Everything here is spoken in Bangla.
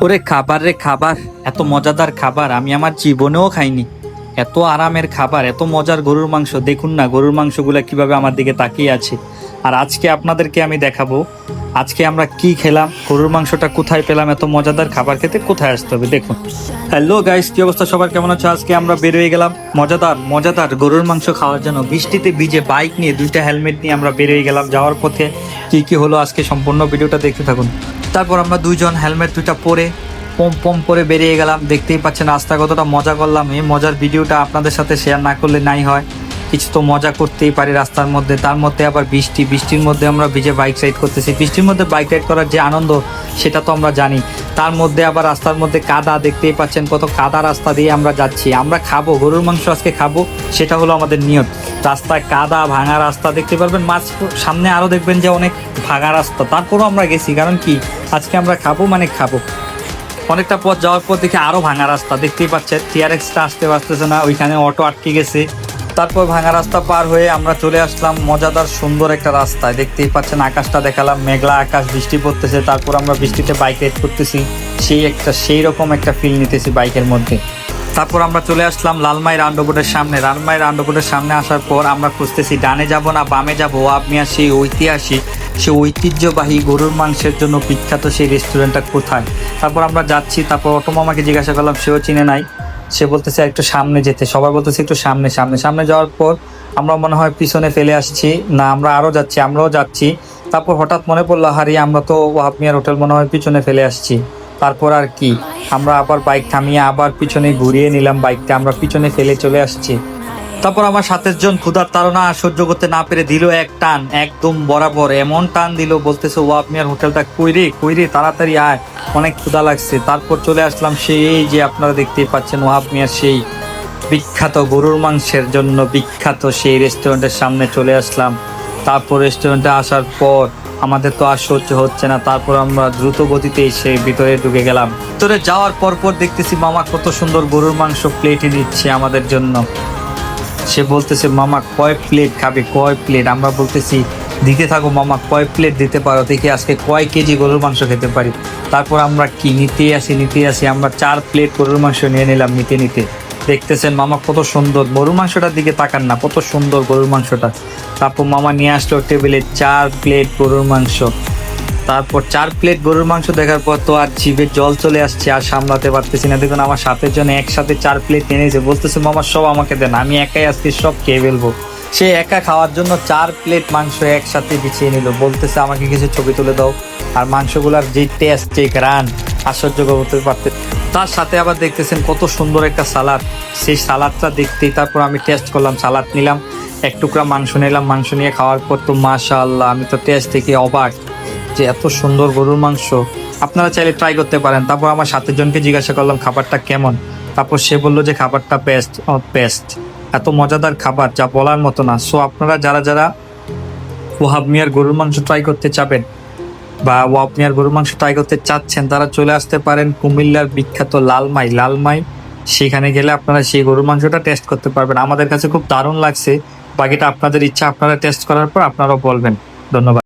ওরে খাবার রে খাবার, এত মজাদার খাবার, আমি আমার জীবনেও খাইনি। এত আরামের খাবার, এত মজার গরুর মাংস, দেখুন না গরুর মাংসগুলো কীভাবে আমার দিকে তাকিয়ে আছে। আর আজকে আপনাদেরকে আমি দেখাবো, আজকে আমরা কি খেলাম, গরুর মাংসটা কোথায় পেলাম, এত মজাদার খাবার খেতে কোথায় আসতে হবে, দেখুন। হ্যালো গাইস কি অবস্থা সবার? কেমন আছে? আজকে আমরা বেরোয় গেলাম, মজাদার মজাদার গরুর মাংস খাওয়ার জন্য। বৃষ্টিতে ভিজে বাইক নিয়ে, দুইটা হেলমেট নিয়ে আমরা বেরোয় গেলাম যাওয়ার পথে। কি কি হলো আজকে সম্পূর্ণ ভিডিওটা দেখতে থাকুন। তারপর আমরা দুইজন হেলমেট দুটা পরে পম পম করে বেরিয়ে গেলাম। দেখতেই পাচ্ছেন রাস্তা কতটা মজা করলাম। এই মজার ভিডিওটা আপনাদের সাথে শেয়ার না করলে নাই হয়। কিছু তো মজা করতেই পারি রাস্তার মধ্যে। তার মধ্যে আবার বৃষ্টি, বৃষ্টির মধ্যে আমরা ভিজে বাইক রাইড করতেছি। বৃষ্টির মধ্যে বাইক রাইড করার যে আনন্দ, সেটা তো আমরা জানি। তার মধ্যে আবার রাস্তার মধ্যে কাদা, দেখতেই পাচ্ছেন কত কাদা রাস্তা দিয়ে আমরা যাচ্ছি। আমরা খাব, গরুর মাংস আজকে খাব, সেটা হলো আমাদের নিয়ত। রাস্তায় কাদা, ভাঙা রাস্তা, দেখতে পারবেন মাছ, সামনে আরও দেখবেন যে অনেক ভাঙা রাস্তা। তারপরও আমরা গেছি, কারণ কি? আজকে আমরা খাব মানে খাব। অনেকটা পথ যাওয়ার পর দেখে আরও ভাঙা রাস্তা, দেখতেই পাচ্ছেন। টিআরএক্সটা আসতে পারতেছে না, ওইখানে অটো আটকে গেছে। তারপর ভাঙা রাস্তা পার হয়ে আমরা চলে আসলাম মজাদার সুন্দর একটা রাস্তায়। দেখতেই পাচ্ছেন, আকাশটা দেখালাম, মেঘলা আকাশ, বৃষ্টি পড়তেছে, তারপর আমরা বৃষ্টিতে বাইক রাইড করতেছি। সেই একটা সেই রকম একটা ফিল নিতেছি বাইকের মধ্যে। তারপর আমরা চলে আসলাম লালমাই রান্ডবোর্ডের সামনে। লালমাই রান্ডবোর্ডের সামনে আসার পর আমরা খুঁজতেছি, ডানে যাব না বামে যাব? আপনিয়া সেই ঐতিহাসিক সে ঐতিহ্যবাহী গরুর মাংসের জন্য বিখ্যাত সেই রেস্টুরেন্টটা কোথায়? তারপর আমরা যাচ্ছি, তারপর অটো মামাকে জিজ্ঞাসা করলাম, সেও চিনে নাই। সে বলতেছে একটু সামনে যেতে। সবাই বলতেছে একটু সামনে সামনে সামনে যাওয়ার পর আমরা মনে হয় পিছনে ফেলে আসছি। না, আমরা আরও যাচ্ছি, আমরাও যাচ্ছি। তারপর হঠাৎ মনে পড়ল, হারি, আমরা তো ওয়াহাব মিয়ার হোটেল মনে হয় পিছনে ফেলে আসছি। তারপর আর কি, আমরা আবার বাইক থামিয়ে আবার পিছনে ঘুরিয়ে নিলাম বাইকটা, আমরা পিছনে ফেলে চলে আসছি। তারপর আমার সাতের জন ক্ষুধার আর সহ্য করতে না পেরে দিল এক টান, একদম বরাবর। এমন টান দিল, বলতেছে ওয়াব মিয়ার হোটেলটা কইরে কইরে, তাড়াতাড়ি আয়। অনেক ক্ষুধা লাগছে। তারপর চলে আসলাম সেই যে আপনারা দেখতেই পাচ্ছেন ওয়াব মিয়ার সেই বিখ্যাত গরুর মাংসের জন্য বিখ্যাত সেই রেস্টুরেন্টের সামনে চলে আসলাম। তারপর রেস্টুরেন্টে আসার পর আমাদের তো আর সহ্য হচ্ছে না। তারপর আমরা দ্রুত গতিতে এসে ভিতরে ঢুকে গেলাম। ভিতরে যাওয়ার পর পর দেখতেছি মামা কত সুন্দর গরুর মাংস প্লেটে দিচ্ছে আমাদের জন্য। সে বলতেছে, মামা, কয় প্লেট খাবে? কয় প্লেট? আমরা বলতেছি, দিতে থাকো মামা, কয় প্লেট দিতে পারো? দেখি আজকে কয় কেজি গরুর মাংস খেতে পারি? তারপর আমরা কি নিতে আসি নিতে আসি, আমরা চার প্লেট গরুর মাংস নিয়ে নিলাম নিতে নিতে। দেখতেছেন, মামা, কত সুন্দর। গরুর মাংসটার দিকে তাকান না, কত সুন্দর গরুর মাংসটা। তারপর মামা নিয়ে আসলো টেবিলে চার প্লেট গরুর মাংস। তারপর চার প্লেট গরুর মাংস দেখার পর তো আর জিভে জল চলে আসছে, আর সামলাতে পারতেছি না। দেখুন, আমার সাথের জন্য একসাথে চার প্লেট এনেছে বলতেছে, মামা, সব আমাকে দেন, আমি একাই আজকে সব খেয়ে ফেলব। সে একা খাওয়ার জন্য চার প্লেট মাংস একসাথে বিছিয়ে নিল। বলতেছে, আমাকে কিছু ছবি তুলে দাও। আর মাংসগুলার যে টেস্ট যে গ্রান আশ্চর্য করতে পারতে, তার সাথে আবার দেখতেছেন কত সুন্দর একটা সালাদ। সেই সালাদটা দেখতেই তারপর আমি টেস্ট করলাম, সালাদ নিলাম, এক টুকরা মাংস নিলাম। মাংস নিয়ে খাওয়ার পর তো মাশা আল্লাহ আমি তো টেস্ট থেকে অবাক। যে এত সুন্দর গরুর মাংস। আপনারা চাইলে ট্রাই করতে পারেন। তারপর আমার সাতের জনকে জিজ্ঞাসা করলাম, খাবারটা কেমন? তারপর সে বলল যে, খাবারটা বেস্ট বেস্ট এত মজাদার খাবার, যা বলার মতো না। সো আপনারা যারা যারা ওহাব মিয়ার গরুর মাংস ট্রাই করতে চাবেন বা ওয়াব মিয়ার গরুর মাংস ট্রাই করতে চাচ্ছেন, তারা চলে আসতে পারেন কুমিল্লার বিখ্যাত লালমাই। লালমাই, সেখানে গেলে আপনারা সেই গরুর মাংসটা টেস্ট করতে পারবেন। আমাদের কাছে খুব দারুণ লাগছে। বাকিটা আপনাদের ইচ্ছা, আপনারা টেস্ট করার পর আপনারাও বলবেন। ধন্যবাদ।